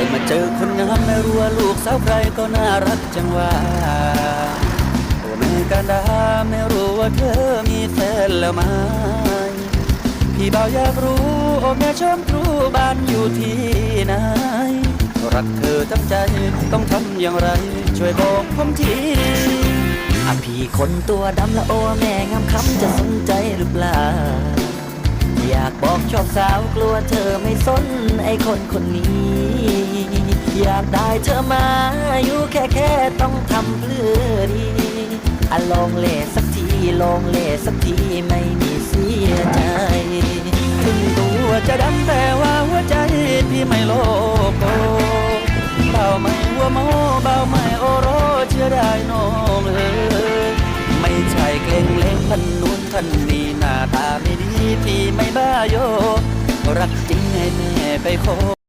ได้มาเจอคนงามไม่รู้ว่าลูกสาวใครก็น่ารักจังว่าโอ้แม่กันดาไม่รู้ว่าเธอมีแฟนแล้วไหมพี่บ่าวอยากรู้โอ้แม่ชมครูบ้านอยู่ที่ไหนรักเธอทั้งใจต้องทำอย่างไร ช่วยบอกผมทีอะพี่คนตัวดำละโอแม่งามคำจะสนใจหรือเปล่า อยากบอกชอบสาวกลัวเธอไม่สนไอคนคนนี้ อยากได้เธอมา อยู่แค่แค่ต้องทำเพื่อดีอะลองเล่สักทีลองเล่สักทีไม่มีเสียใจถึงตัวจะดำแต่ว่าหัวใจพี่ไม่โลโกเบาไม่หัวโมเบาไม่โอโรเชื่อได้น้องเอ๋ยไม่ใช่เกรงเล่งพันนู้นพันนี้หน้าตาไม่ดีพี่ไม่บ้าโยรักจริงให้แม่ไปขอ